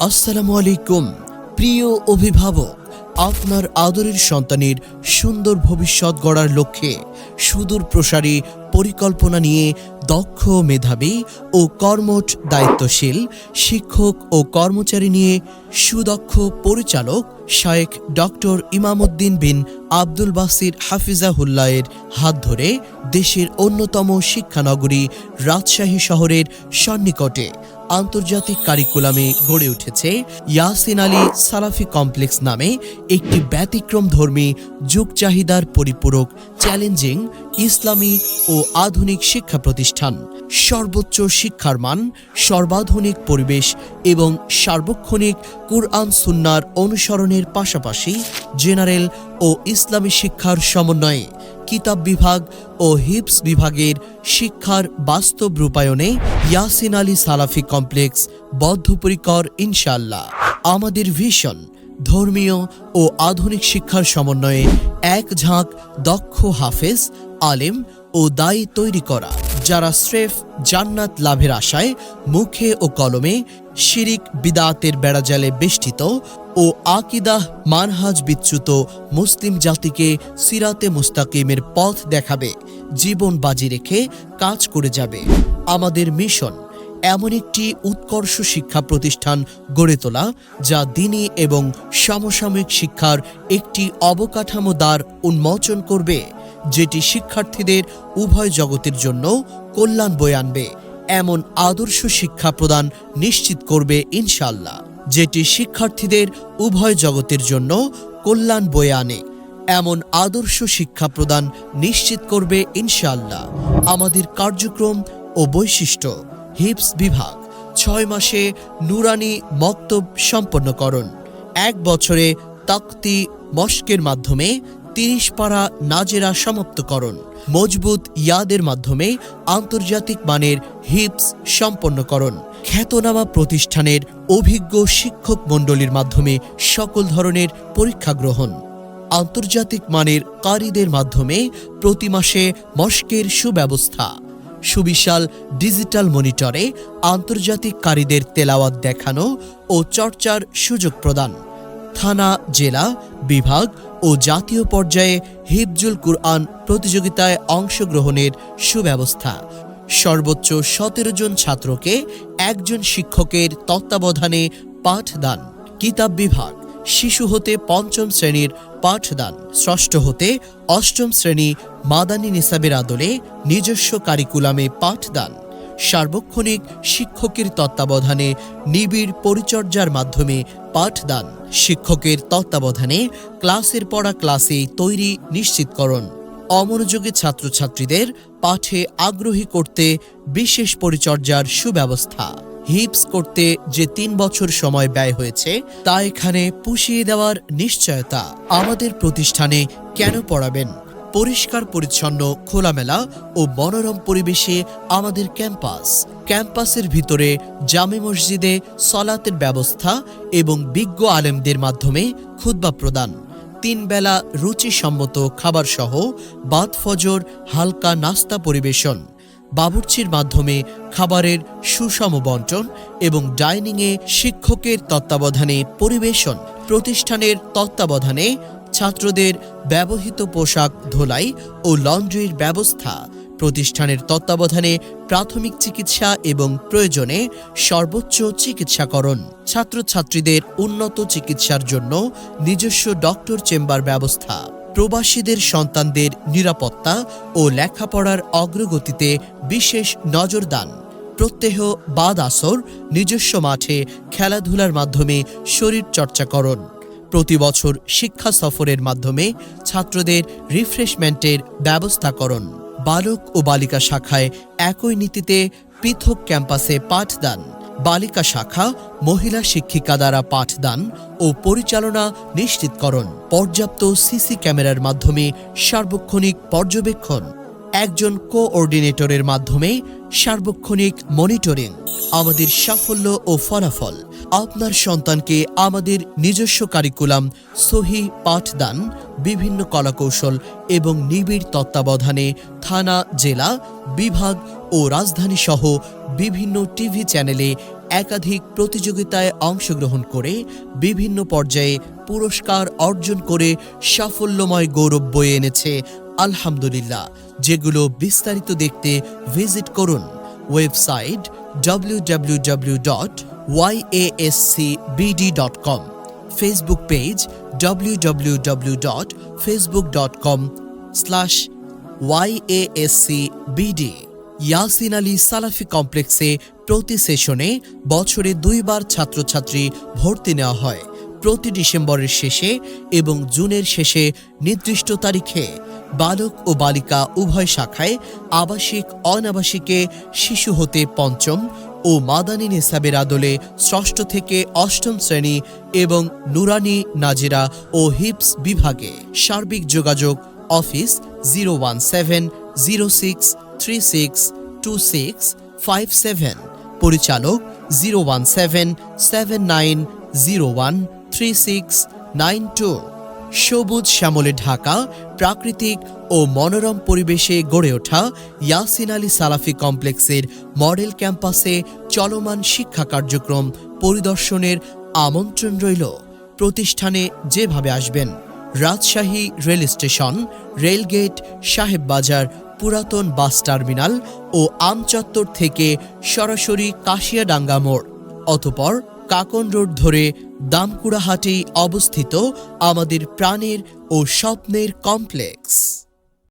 আসসালামু আলাইকুম, প্রিয় অভিভাবক, আপনার আদরের সন্তানের সুন্দর ভবিষ্যৎ গড়ার লক্ষ্যে সুদূর প্রসারী পরিকল্পনা নিয়ে দক্ষ মেধাবী ও কর্মঠ দায়িত্বশীল শিক্ষক ও কর্মচারী নিয়ে সুদক্ষ পরিচালক শায়েখ ডক্টর ইমামুদ্দিন বিন আব্দুল বাসির হাফিজাহুল্লাহের হাত ধরে দেশের অন্যতম শিক্ষানগরী রাজশাহী শহরের সন্নিকটে আন্তর্জাতিক কারিকুলামে গড়ে উঠেছে ইয়াসিন আলী সালাফি কমপ্লেক্স নামে একটি ব্যতিক্রম ধর্মী যুগ চাহিদার পরিপূরক চ্যালেঞ্জিং ইসলামী ও আধুনিক শিক্ষা প্রতিষ্ঠান। সর্বোচ্চ শিক্ষার মান সর্বাধুনিক পরিবেশ এবং সার্বক্ষণিক কুরআন সুন্নার অনুসরণের পাশাপাশি জেনারেল ও ইসলামী শিক্ষার সমন্বয়ে কিতাব বিভাগ ও হিপস বিভাগের শিক্ষার বাস্তব রূপায়ণে ইয়াসিন আলী সালাফি কমপ্লেক্স বদ্ধপরিকর ইনশাল্লাহ আমাদের ভিশন, ধর্মীয় ও আধুনিক শিক্ষার সমন্বয়ে এক ঝাঁক দক্ষ হাফেজ, আলেম ও দায়ী তৈরি করা। যারা স্রেফ জান্নাত লাভের আশায় মুখে ও কলমে শিরিক, বিদাতের বেড়াজালে বেষ্টিত ও আকিদাহ মানহাজ বিচ্যুত মুসলিম জাতিকে সিরাতে মুস্তাকিমের পথ দেখাবে, জীবন বাজি রেখে কাজ করে যাবে। আমাদের মিশন এমন একটি উৎকর্ষ শিক্ষা প্রতিষ্ঠান গড়ে তোলা, যা দিনী এবং সমসাময়িক শিক্ষার একটি অবকাঠামো দ্বার উন্মোচন করবে। যেটি শিক্ষার্থীদের উভয় জগতের জন্য কল্যাণ বয়ে আনবে। এমন আদর্শ শিক্ষা প্রদান নিশ্চিত করবে ইনশাল্লাহ যেটি শিক্ষার্থীদের উভয় জগতের জন্য কল্যাণ বয়ে আনে। এমন আদর্শ শিক্ষা প্রদান নিশ্চিত করবে ইনশাল্লাহ আমাদের কার্যক্রম ও বৈশিষ্ট্য, হিপস বিভাগ, ছয় মাসে নুরানি মক্তব সম্পন্নকরণ, এক বছরে তাক্তি মস্কের মাধ্যমে তিরিশ পারা নাজেরা সমাপ্তকরণ। মজবুত ইয়াদের মাধ্যমে আন্তর্জাতিক মানের হিপস সম্পন্নকরণ। খ্যাতনামা প্রতিষ্ঠানের অভিজ্ঞ শিক্ষক মণ্ডলীর মাধ্যমে সকল ধরনের পরীক্ষা গ্রহণ। আন্তর্জাতিক মানের কারীদের মাধ্যমে প্রতি মাসে মস্কের সুব্যবস্থা। সুবিশাল ডিজিটাল মনিটরে আন্তর্জাতিক কারীদের তেলাওয়াত দেখানো ও চর্চার সুযোগ প্রদান। থানা, জেলা, বিভাগ ও জাতীয় পর্যায়ে হিফজুল কুরআন প্রতিযোগিতায় অংশগ্রহণের সুব্যবস্থা। সর্বোচ্চ সতেরো জন ছাত্রকে একজন শিক্ষকের তত্ত্বাবধানে পাঠদান। কিতাব বিভাগ, শিশু হতে পঞ্চম শ্রেণির পাঠদান, ষষ্ঠ হতে অষ্টম শ্রেণি মাদানী নিসাবের আদলে নিজস্ব কারিকুলামে পাঠদান। সার্বক্ষণিক শিক্ষকের তত্ত্বাবধানে নিবিড় পরিচর্যার মাধ্যমে পাঠদান। শিক্ষকের তত্ত্বাবধানে ক্লাসের পড়া ক্লাসে তৈরি নিশ্চিতকরণ। অমনোযোগী ছাত্রছাত্রীদের পাঠে আগ্রহী করতে বিশেষ পরিচর্যার সুব্যবস্থা। হিপস করতে যে তিন বছর সময় ব্যয় হয়েছে, তা এখানে পুষিয়ে দেওয়ার নিশ্চয়তা আমাদের প্রতিষ্ঠানে কেন পড়াবেন? পরিষ্কার, পরিচ্ছন্ন, খোলামেলা ও মনোরম পরিবেশে আমাদের ক্যাম্পাস। ক্যাম্পাসের ভিতরে জামে মসজিদে সলাতের ব্যবস্থা এবং বিজ্ঞ আলেমদের মাধ্যমে খুতবা প্রদান, তিন বেলা রুচিসম্মত খাবার সহ বাদ ফজর, হালকা নাস্তা পরিবেশন, বাবুর্চির মাধ্যমে খাবারের সুষম বন্টন এবং ডাইনিংয়ে শিক্ষকের তত্ত্বাবধানে পরিবেশন, প্রতিষ্ঠানের তত্ত্বাবধানে ছাত্রদের ব্যবহৃত পোশাক, ধোলাই ও লন্ড্রির ব্যবস্থা। প্রতিষ্ঠানের তত্ত্বাবধানে প্রাথমিক চিকিৎসা এবং প্রয়োজনে সর্বোচ্চ চিকিৎসাকরণ। ছাত্রছাত্রীদের উন্নত চিকিৎসার জন্য নিজস্ব ডক্টর চেম্বার ব্যবস্থা। প্রবাসীদের সন্তানদের নিরাপত্তা ও লেখাপড়ার অগ্রগতিতে বিশেষ নজরদান। প্রত্যেহ বাদ আসর, নিজস্ব মাঠে খেলাধুলার মাধ্যমে শরীর চর্চাকরণ প্রতি বছর শিক্ষা সফরের মাধ্যমে ছাত্রদের রিফ্রেশমেন্টের ব্যবস্থা ব্যবস্থাকরণ বালক ও বালিকা শাখায় একই নীতিতে পৃথক ক্যাম্পাসে পাঠদান, বালিকা শাখা মহিলা শিক্ষিকা দ্বারা পাঠদান ও পরিচালনা নিশ্চিতকরণ পর্যাপ্ত সিসি ক্যামেরার মাধ্যমে সার্বক্ষণিক পর্যবেক্ষণ, একজন কোঅর্ডিনেটরের মাধ্যমে সার্বক্ষণিক মনিটরিং আমাদের সাফল্য ও ফলাফল। আপনার সন্তানকে আমাদের নিজস্ব কারিকুলাম, সহি পাঠদান, বিভিন্ন কলাকৌশল এবং নিবিড় তত্ত্বাবধানে থানা, জেলা, বিভাগ ও রাজধানী সহ বিভিন্ন টিভি চ্যানেলে একাধিক প্রতিযোগিতায় অংশগ্রহণ করে বিভিন্ন পর্যায়ে পুরস্কার অর্জন করে সাফল্যময় গৌরব বয়ে এনেছে আলহামদুলিল্লাহ। যেগুলো বিস্তারিত দেখতে ভিজিট করুন। Website www.yascbd.com Facebook page www.facebook.com slash YASCBD. Yasin Ali Salafi কমপ্লেক্সে প্রতি সেশনে বছরে দুইবার ছাত্রছাত্রী ভর্তি নেওয়া হয়। প্রতি ডিসেম্বরের শেষে এবং জুনের শেষে নির্দিষ্ট তারিখে বালক ও বালিকা উভয় শাখায় আবাসিক, অনাবাসিকে শিশু হতে পঞ্চম ও মাদানী নিসাবের আদলে ষষ্ঠ থেকে অষ্টম শ্রেণি এবং নুরানি, নাজিরা ও হিপস বিভাগে। সার্বিক যোগাযোগ office zero one seven, zero six, three six, two six, five seven. পরিচালক zero one seven seven nine, zero one, three six, nine two. সবুজ শ্যামলে ঢাকা প্রাকৃতিক ও মনোরম পরিবেশে গড়ে ওঠা ইয়াসিন আলী সালাফি কমপ্লেক্সের মডেল ক্যাম্পাসে চলমান শিক্ষা কার্যক্রম পরিদর্শনের আমন্ত্রণ রইল। প্রতিষ্ঠানে যেভাবে আসবেন, Rajshahi rail station, rail gate Sahebbazar পুরাতন বাস টার্মিনাল ও আমচত্বর থেকে সরাসরি কাশিয়াডাঙ্গা মোড়, অতপর কাকন রোড ধরে দামকুড়াহাটেই অবস্থিত আমাদের প্রাণের ও স্বপ্নের কমপ্লেক্স।